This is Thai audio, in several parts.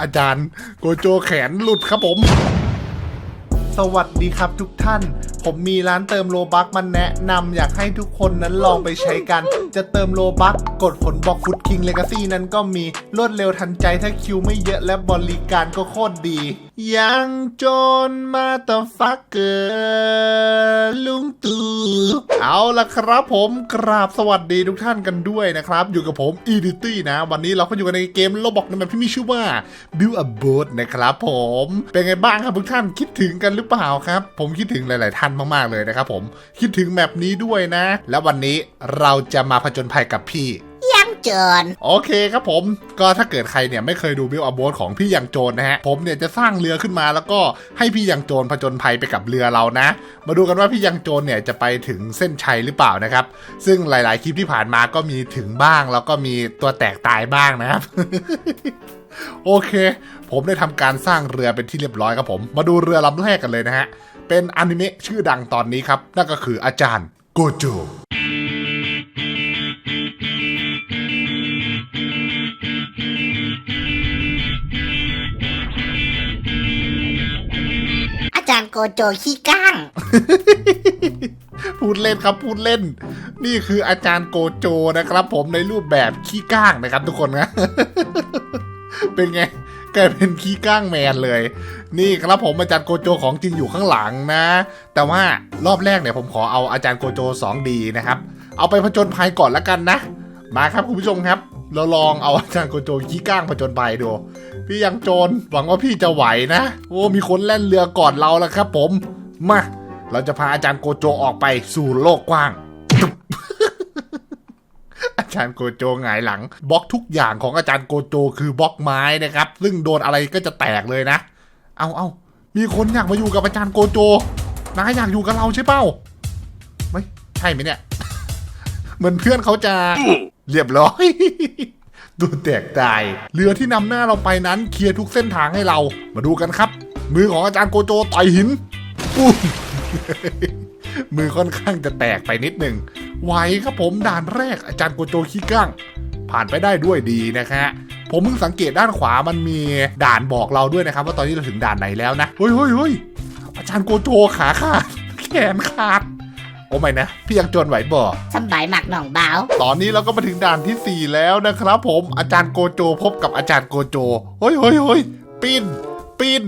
อาจารย์โกโจแขนหลุดครับผม สวัสดีครับทุกท่าน ผมมีร้านเติมโลบักมาแนะนำอยากให้ทุกคนนั้นลองไปใช้กัน จะเติมโลบักกดผลบอกฟุตคิงเลกาซี่นั้นก็มีรวดเร็วทันใจถ้าคิวไม่เยอะและบริการก็โคตรดี ยังจนมาตอฟักเกอร์ลุงตู่เอาละครับผมกราบสวัสดีทุกท่านกันด้วยนะครับ อยู่กับผม e d i t y นะ วันนี้เราก็อยู่กันในเกมโลบอกในแบบที่มีชื่อว่า Build a Boat นะครับผม เป็นไงบ้างครับทุกท่านคิดถึงกันหรือเปล่าครับ ผมคิดถึงหลาย ๆ ท่านมากๆเลยนะครับผมคิดถึงแมปนี้ด้วยนะ แล้ววันนี้เราจะมาผจญภัยกับพี่ยังเจินโอเคครับผมก็ถ้าเกิดใครเนี่ยไม่เคยดูบิลอ b โบ t ของพี่ยังโจรนะฮะผมเนี่ยจะสร้างเรือขึ้นมาแล้วก็ให้พี่ยังโจรผจญภัยไปกับเรือเรานะ มาดูกันว่าพี่ยังโจรเนี่ยจะไปถึงเส้นชัยหรือเปล่านะครับ ซึ่งหลายๆคลิปที่ผ่านมาก็มีถึงบ้าง แล้วก็มีตัวแตกตายบ้างนะครับโอเค ผมได้ทำการสร้างเรือเป็นที่เรียบร้อยครับผม มาดูเรือลำแรกกันเลยนะฮะ เป็นอนิเมะชื่อดังตอนนี้ครับ นั่นก็คืออาจารย์โกโจอาจารย์โกโจขี้ก้าง พูดเล่นครับพูดเล่น นี่คืออาจารย์โกโจนะครับ ผมในรูปแบบขี้ก้างนะครับทุกคนนะ เป็นไง กลายเป็นขี้ก้างแมนเลย นี่ครับผมอาจารย์โกโจของจริงอยู่ข้างหลังนะ แต่ว่ารอบแรกเนี่ยผมขอเอาอาจารย์โกโจ 2D นะครับ เอาไปผจญภัยก่อนละกันนะ มาครับคุณผู้ชมครับ เราลองเอาอาจารย์โกโจขี้ก้างผจญภัยดู พี่ยังโจรหวังว่าพี่จะไหวนะ โอ้มีคนแล่นเรือก่อนเราแล้วครับ ผม มา เราจะพาอาจารย์โกโจออกไปสู่โลกกว้าง จารย์โกโจหงายหลังบล็อกทุกอย่างของอาจารย์โกโจคือบล็อกไม้นะครับ ซึ่งโดนอะไรก็จะแตกเลยนะ เอาเอามีคนอยากมาอยู่กับอาจารย์โกโจนายอยากอยู่กับเราใช่เป้าไม่ใช่ไหมเนี่ย เหมือนเพื่อนเขาจะเรียบร้อยดูแตกตายเรือที่นำหน้าเราไปนั้นเคลียร์ทุกเส้นทางให้เรา มาดูกันครับ มือของอาจารย์โกโจต่อยหินปุ้มมือค่อนข้างจะแตกไปนิดหนึ่ง ไหวครับผมด่านแรกอาจารย์โกโจขี้ก้างผ่านไปได้ด้วยดีนะฮะผมเพิ่งสังเกตด้านขวามันมีด่านบอกเราด้วยนะครับ ว่าตอนนี้เราถึงด่านไหนแล้วนะเฮ้ยเฮ้ยเฮ้ยอาจารย์โกโจขาขาดแขนขาดโอ้ไม่นะ พี่ยังจนไหวบ่สำบายหมักหน่องเบาตอนนี้เราก็มาถึงด่านที่ 4 แล้วนะครับผมอาจารย์โกโจพบกับอาจารย์โกโจเฮ้ยเฮ้ยเฮ้ยปิ้นปิ้น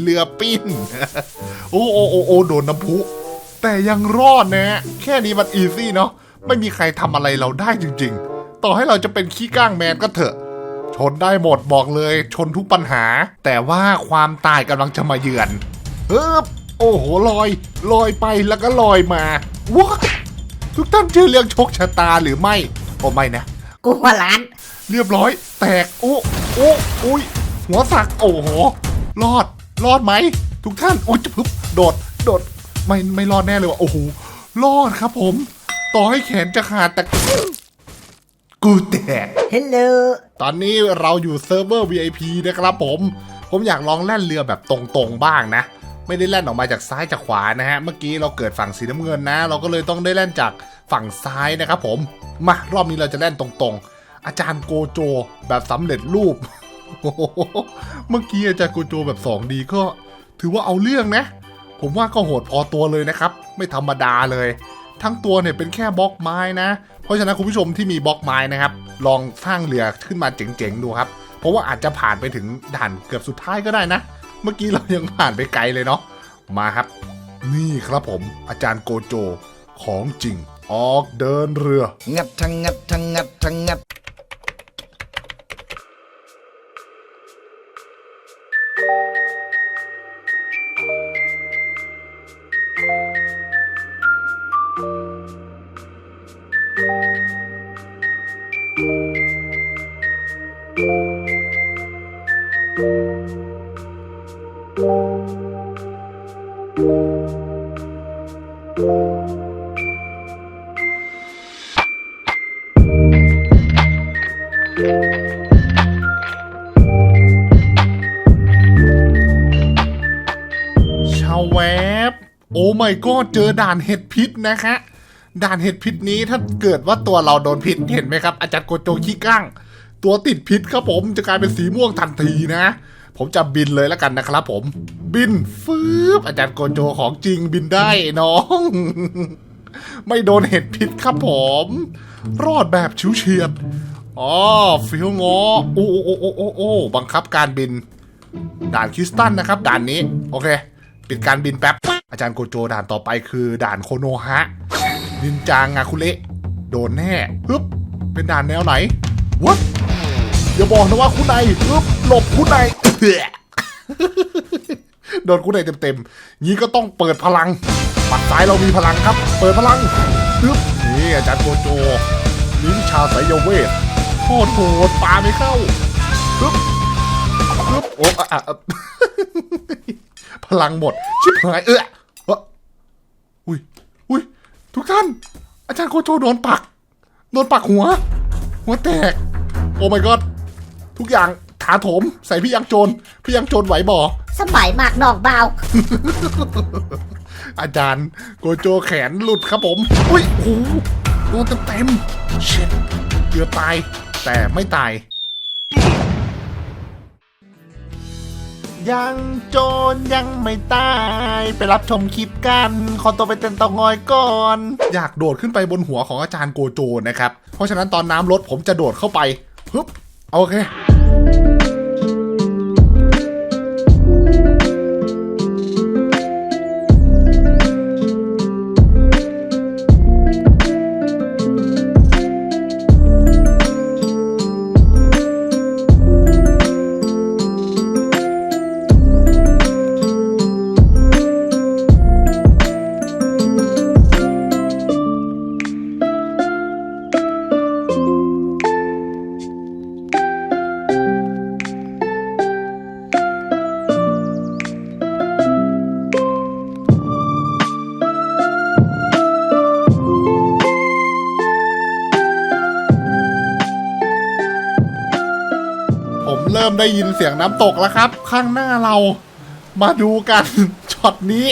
เรือปิ้น โอ้โอ้โอ้โอ้โดนน้ำพุ แต่ยังรอดนะ แค่นี้มันอีซี่เนาะไม่มีใครทำอะไรเราได้จริง ๆ ต่อให้เราจะเป็นขี้ก้างแมนก็เถอะ ชนได้หมดบอกเลยชนทุกปัญหา แต่ว่าความตายกำลังจะมาเยือนเฮ้บโอ้โหลอย ลอยไปแล้วก็ลอยมาว้าทุกท่านเชื่อเรื่องโชคชะตาหรือไม่โอ้ไม่นะ กูหัวล้าน เรียบร้อย แตกโอ้โอ้อุ้ยหัวสักโอ้โหรอดรอดไหม ทุกท่านอุ้ยจะพึบโดดโดด ไม่ไม่รอดแน่เลยว่ะโอ้โหรอดครับผม ต่อให้แขนจะขาดแต่กูแตกฮัลโหลตอนนี้เราอยู่เซิร์ฟเวอร์ VIP นะครับผม ผมอยากลองแล่นเรือแบบตรงๆบ้างนะ ไม่ได้แล่นออกมาจากซ้ายจากขวานะฮะ เมื่อกี้เราเกิดฝั่งสีน้ำเงินนะ เราก็เลยต้องได้แล่นจากฝั่งซ้ายนะครับผม มารอบนี้เราจะแล่นตรงๆ อาจารย์โกโจแบบสำเร็จรูปโอ้โหเมื่อกี้อาจารย์โกโจแบบ 2D ก็ถือว่าเอาเรื่องนะ ผมว่าก็โหดพอตัวเลยนะครับ ไม่ธรรมดาเลย ทั้งตัวเนี่ยเป็นแค่บล็อกไม้นะ เพราะฉะนั้นคุณผู้ชมที่มีบล็อกไม้นะครับ ลองสร้างเรือขึ้นมาเจ๋งๆดูครับ เพราะว่าอาจจะผ่านไปถึงด่านเกือบสุดท้ายก็ได้นะ เมื่อกี้เรายังผ่านไปไกลเลยเนาะ มาครับ นี่ครับผม อาจารย์โกโจของจริง ออกเดินเรือ งับทั้งงับทั้งงับทั้งงับ ชาวแวบ โอ้ไม่ก็เจอด่านเห็ดพิษนะคะ ด่านเห็ดพิษนี้ถ้าเกิดว่าตัวเราโดนพิษเห็นไหมครับ อาจารย์โกโจขี้ก้าง ตัวติดพิษครับผมจะกลายเป็นสีม่วงทันทีนะ ผมจะบินเลยแล้วกันนะครับผม บินฟืบอาจารย์โกโจของจริงบินได้น้อง ไม่โดนเห็ดพิษครับผม รอดแบบชิวเฉียดอ๋อฟิลงอโอ้โอ้โอ้โอ้โอ้บังคับการบิน ด่านคริสตันนะครับ ด่านนี้ โอเค ปิดการบินแป๊บ อาจารย์โกโจด่านต่อไปคือ ด่านโคโนฮะนินจางาคุเละโดนแน่ฮึบเป็นด่านแนวไหนวะ อย่าบอกนะว่าคุณนายฮึบหลบคุณนายโดนคุณนายเต็มๆงี้ก็ต้องเปิดพลังปัดซ้ายเรามีพลังครับ เปิดพลังฮึบนี่อาจารย์โกโจลิ้นชาสายเวทโคตรโหดปาไม่เข้าฮึบฮึบโอ้อะพลังหมด ชิบหายเออเอ้ออุ้ยอุ้ยทุกท่าน อาจารย์โกโจโดนปัก โดนปักหัว หัวแตก โอ้ my god ทุกอย่างถาโถมใส่พี่ยังโจรพี่ยังโจรไหวบ่สมัยหมักหนองเบาอาจารย์โกโจแขนหลุดครับผมอุ้ยโอ้โหโดนเต็มๆเช็ดเกือบตาย แต่ไม่ตาย ยังโจรยังไม่ตาย ไปรับชมคลิปกัน ขอตัวไปเต้นเตางอยก่อน อยากโดดขึ้นไปบนหัวของอาจารย์โกโจนะครับ เพราะฉะนั้นตอนน้ำลดผมจะโดดเข้าไปฮึบโอเค ผ มเริ่มได้ยินเสียงน้ำตกแล้วครับ ข้างหน้าเรามาดูกันช็อตนี้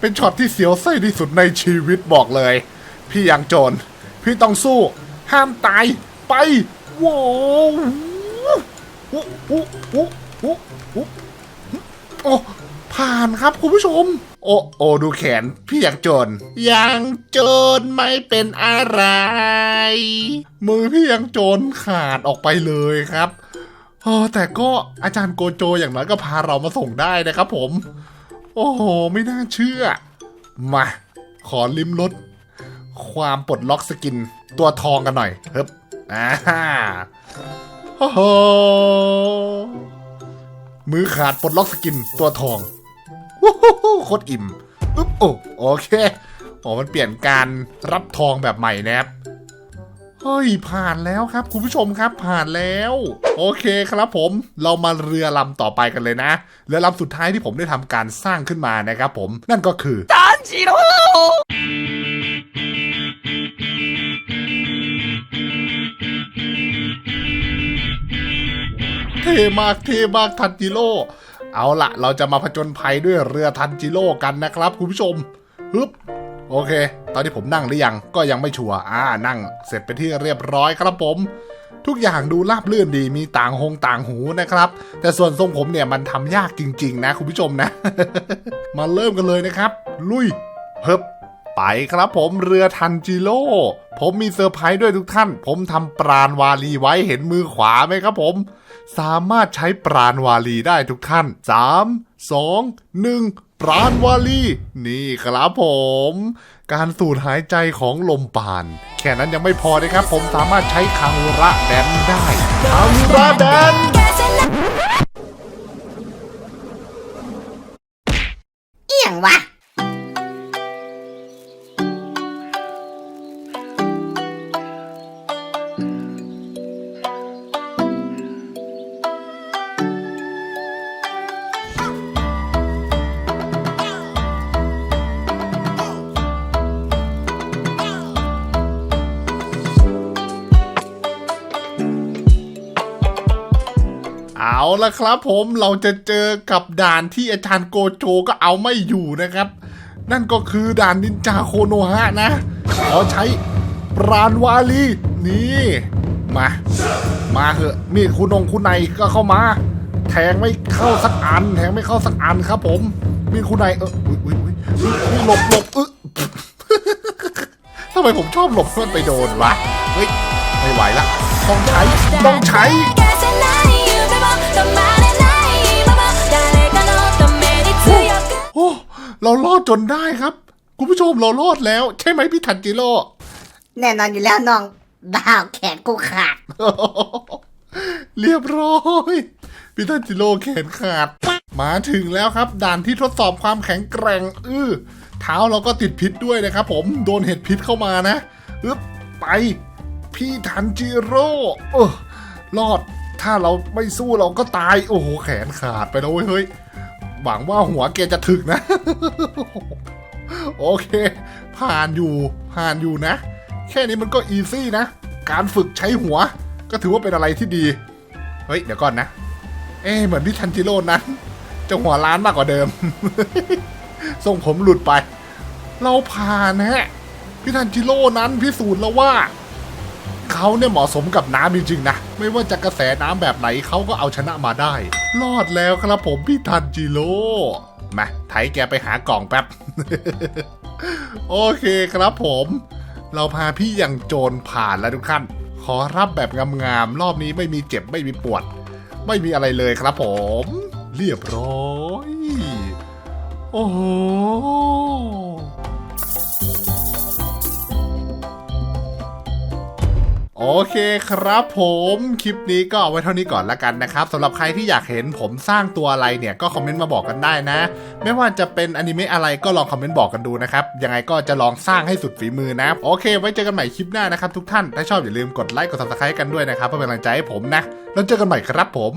เป็นช็อตที่เสียวไส้ที่สุดในชีวิตบอกเลย พี่ยังโจรพี่ต้องสู้ ห้ามตายไปว้าวอุ๊อุ๊อุ๊อุ๊อุ๊โอ้ผ่านครับคุณผู้ชม โอ้โอ้ดูแขน พี่ยังโจรยังโจรไม่เป็นอะไร มือพี่ยังโจรขาดออกไปเลยครับ ออแต่ก็อาจารย์โกโจอย่างน้อยก็พาเรามาส่งได้นะครับผม โอ้โห ไม่น่าเชื่อ มา ขอลิมรสความปลดล็อกสกินตัวทองกันหน่อยเฮ้บอ่าโอ้โหมือขาดปลดล็อกสกินตัวทองวู้ฮู้โคตรอิ่มอึ๊บโอ้โอเคโอ๋อมันเปลี่ยนการรับทองแบบใหม่นะครับ เฮ้ยผ่านแล้วครับ คุณผู้ชมครับผ่านแล้ว โอเคครับผมเรามาเรือลำต่อไปกันเลยนะ เรือลำสุดท้ายที่ผมได้ทำการสร้างขึ้นมานะครับผมนั่นก็คือเท่มากเท่มากทันจิโร่เอาละเราจะมาผจญภัยด้วยเรือทันจิโร่กันนะครับ คุณผู้ชมฮึบ โอเค ตอนนี้ผมนั่งหรือยังก็ยังไม่ชัวร์อ่านั่งเสร็จไปที่เรียบร้อยครับผม ทุกอย่างดูราบลื่นดีมีต่างหงต่างหูนะครับ แต่ส่วนทรงผมเนี่ยมันทำยากจริง ๆ นะคุณผู้ชมนะ มาเริ่มกันเลยนะครับ ลุยเฮิบไปครับผมเรือทันจิโร่ผมมีเซอร์ไพรส์ด้วยทุกท่าน ผมทำปราณวาลีไว้เห็นมือขวาไหมครับผม สามารถใช้ปราณวาลีได้ทุกท่าน 3 2 1 ปราณวาลี นี่ครับผม การสูดหายใจของลมปาน แค่นั้นยังไม่พอนะครับ ผมสามารถใช้คางูระแดนได้คางูระแดนเอี่ยงวะ ละครับผมเราจะเจอกับด่านที่อาจารย์โกโจก็เอาไม่อยู่นะครับ นั่นก็คือด่านนินจาโคโนฮะนะขอใช้ปราณวาลีนี่มา มาเหอะมีคุณนงคุณในก็เข้ามา แทงไม่เข้าสักอัน แทงไม่เข้าสักอันครับ ผม มีคุณในเอออุ้ยอุ้ยอุ้ยอุ๊ยอุ๊ยหลบหลบเออทำไมผมชอบหลบเพื่อนไปโดนวะเฮ้ยไม่ไหวละต้องใช้ต้องใช้ เรารอดจนได้ครับ คุณผู้ชมเรารอดแล้ว ใช่ไหมพี่ทันจิโร่แน่นอนอยู่แล้วน้องบ่าวแขนกูขาด เรียบร้อยพี่ทันจิโร่แขนขาด มาถึงแล้วครับ ด่านที่ทดสอบความแข็งแกร่ง อื้อเท้าเราก็ติดพิษด้วยนะครับผมโดนเห็ดพิษเข้ามานะอึ๊บไป พี่ทันจิโร่เออรอดถ้าเราไม่สู้เราก็ตาย โอ้โห แขนขาดไปแล้วเว้ยเฮ้ย หวังว่าหัวแกจะถึกนะ โอเค ผ่านอยู่ผ่านอยู่นะ แค่นี้มันก็อีซี่นะ การฝึกใช้หัว ก็ถือว่าเป็นอะไรที่ดี เฮ้ย เดี๋ยวก่อนนะ เอ๊เหมือนพี่ทันจิโร่นั้น จะหัวล้านมากกว่าเดิม ทรงผมหลุดไป เราผ่านฮะพี่ทันจิโร่นั้นพิสูจน์แล้วว่า เขาเนี่ยเหมาะสมกับน้ำจริงๆนะ ไม่ว่าจะกระแสน้ำแบบไหนเขาก็เอาชนะมาได้ รอดแล้วครับผมพี่ทันจิโร่มาไถแกไปหากล่องแป๊บ โอเคครับผม เราพาพี่อย่างโจรผ่านแล้วทุกท่านขอรับแบบงามๆรอบนี้ไม่มีเจ็บไม่มีปวด ไม่มีอะไรเลยครับผม เรียบร้อย โอ้โห โอเคครับผมคลิปนี้ก็เอาไว้เท่านี้ก่อนละกันนะครับสำหรับใครที่อยากเห็นผมสร้างตัวอะไรเนี่ยก็คอมเมนต์มาบอกกันได้นะ ไม่ว่าจะเป็นอนิเมะอะไรก็ลองคอมเมนต์บอกกันดูนะครับ ยังไงก็จะลองสร้างให้สุดฝีมือนะ โอเค ไว้เจอกันใหม่คลิปหน้านะครับทุกท่าน ถ้าชอบอย่าลืมกดไลค์กดซับสไครต์กันด้วยนะครับเพื่อเป็นกำลังใจให้ผมนะ แล้วเจอกันใหม่ครับผม